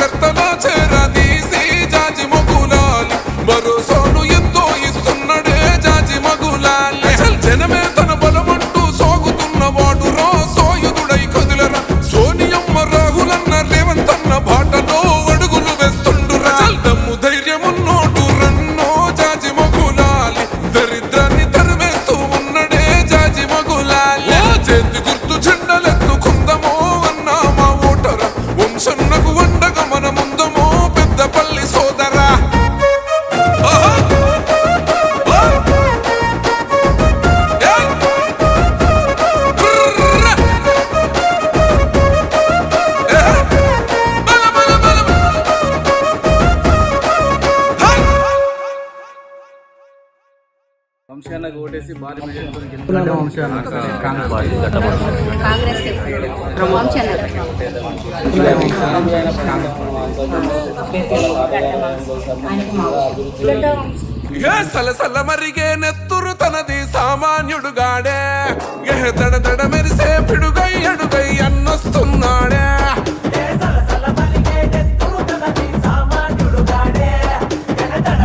despertar వంశానికి ఓటేసి భారీ మెజారిటీతో గెలుపుతున్నాడు. కాంగ్రెస్ వంశన్న ఏ సలసల మరిగే నెత్తురు తనది సామాన్యుడుగాడే దడ దడ మెరిసే పిడుగై అడుగై అన్నొస్తున్నాడే.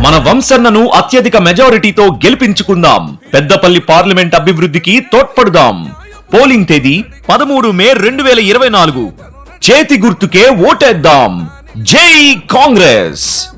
మన వంశన్నను అత్యధిక మెజారిటీతో గెలిపించుకుందాం. పెద్దపల్లి పార్లమెంట్ అభివృద్ధికి తోడ్పడుదాం. పోలింగ్ తేదీ పదమూడు మే రెండు వేల ఇరవై నాలుగు. చేతి గుర్తుకే ఓటేద్దాం. జై కాంగ్రెస్!